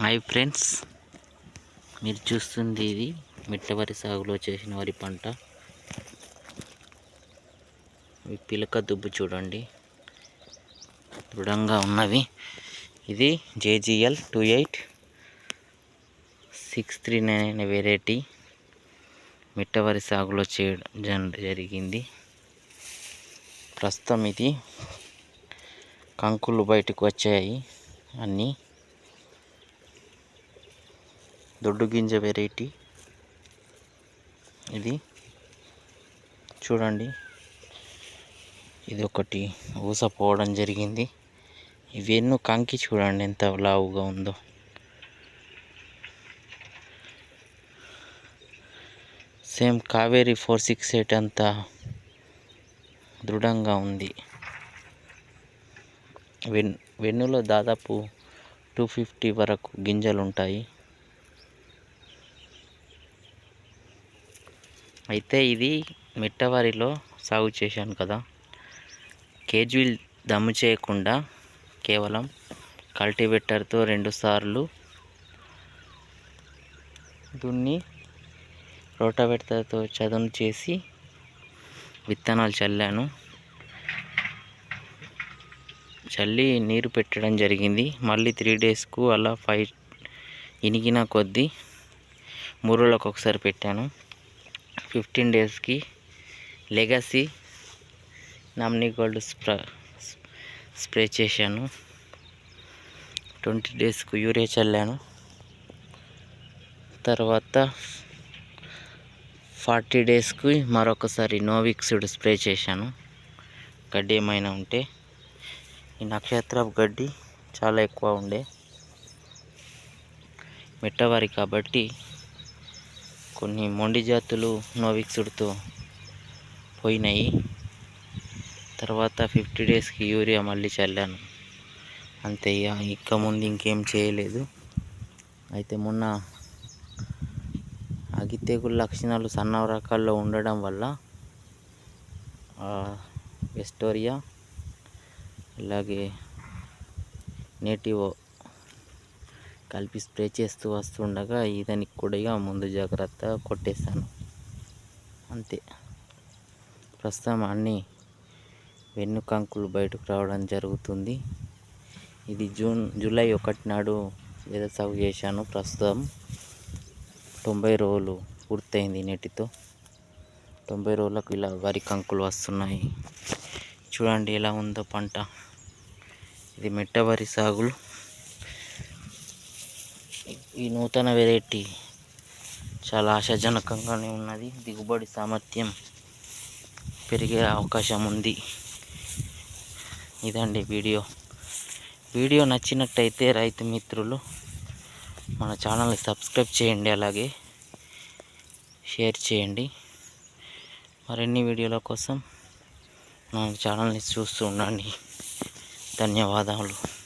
Hi friends మీరు చూస్తుంది ఇది మిట్ట వరి సాగులో చేసిన వరి పంట. పిలక దుబ్బు చూడండి. దృఢంగా ఉన్నవి. ఇది JGL two eight six three nine అనే వెరైటీ మిట్ట వరి సాగులో చేయడం జరిగింది. ప్రస్తుతం ఇది కంకులు బయటకు వచ్చాయి. అన్నీ దొడ్డు గింజ వెరైటీ ఇది చూడండి. ఇది ఒకటి ఊస పోవడం జరిగింది ఇవెన్నో కంకి చూడండి ఎంత లావుగా ఉందో. Same Kaveri four six eight అంతా దృఢంగా ఉంది. వెన్ వెన్నులో దాదాపు టూ ఫిఫ్టీ వరకు గింజలు ఉంటాయి అయితే ఇది మిట్టవారిలో సాగు చేశాను కదా. కేజీల్ దమ్ము చేయకుండా కేవలం కల్టివేటర్తో రెండుసార్లు దున్ని రోటావేటర్తో చదును చేసి విత్తనాలు చల్లాను. చల్లి నీరు పెట్టడం జరిగింది. మళ్ళీ త్రీ డేస్కు అలా ఫైవ్ ఇనిగిన కొద్దీ మూడు రోజులకు ఒకసారి పెట్టాను. ఫిఫ్టీన్ డేస్కి లెగసీ నమ్ని గోల్డ్ స్ప్రా స్ప్రే చేశాను. ట్వంటీ డేస్కు యూరియా చల్లాను. తర్వాత ఫార్టీ డేస్కి మరొకసారి నోవిక్సిడ్ స్ప్రే చేశాను. గడ్డి ఏమైనా ఉంటే. ఈ నక్షత్ర గడ్డి చాలా ఎక్కువ ఉండే. మెట్టవారి కాబట్టి కొన్ని మొండి జాతులు నోవిక్సుడ్తో పోయినాయి. తర్వాత ఫిఫ్టీ డేస్కి యూరియా మళ్ళీ చల్లాను. అంతే ఇక ముందు ఇంకేం చేయలేదు. అయితే మొన్న అగితేగుల లక్షణాలు సన్న రకాల్లో ఉండడం వల్ల వెస్టోరియా అలాగే నేటివో కలిపి స్ప్రే చేస్తూ వస్తుండగా ఇదానికి కూడా ఇక ముందు జాగ్రత్త కొట్టేస్తాను. అంతే. ప్రస్తుతం అన్ని వెన్నుకంకులు బయటకు రావడం జరుగుతుంది. ఇది జూన్ జూలై ఒకటి నాడు వేద సాగు చేశాను. ప్రస్తుతం తొంభై రోజులు పూర్తయింది నేటితో. తొంభై రోజులకు ఇలా వరి కంకులు వస్తున్నాయి. చూడండి ఎలా ఉందో పంట. ఇది మెట్ట వరి సాగులు. ఈ నూతన వెరైటీ చాలా ఆశాజనకంగానే ఉన్నది. దిగుబడి సామర్థ్యం పెరిగే అవకాశం ఉంది. ఇదండి వీడియో. వీడియో నచ్చినట్టయితే రైతు మిత్రులు మన ఛానల్ని సబ్స్క్రైబ్ చేయండి. అలాగే షేర్ చేయండి. మరిన్ని వీడియోల కోసం మన ఛానల్ని చూస్తూ ఉండండి. ధన్యవాదాలు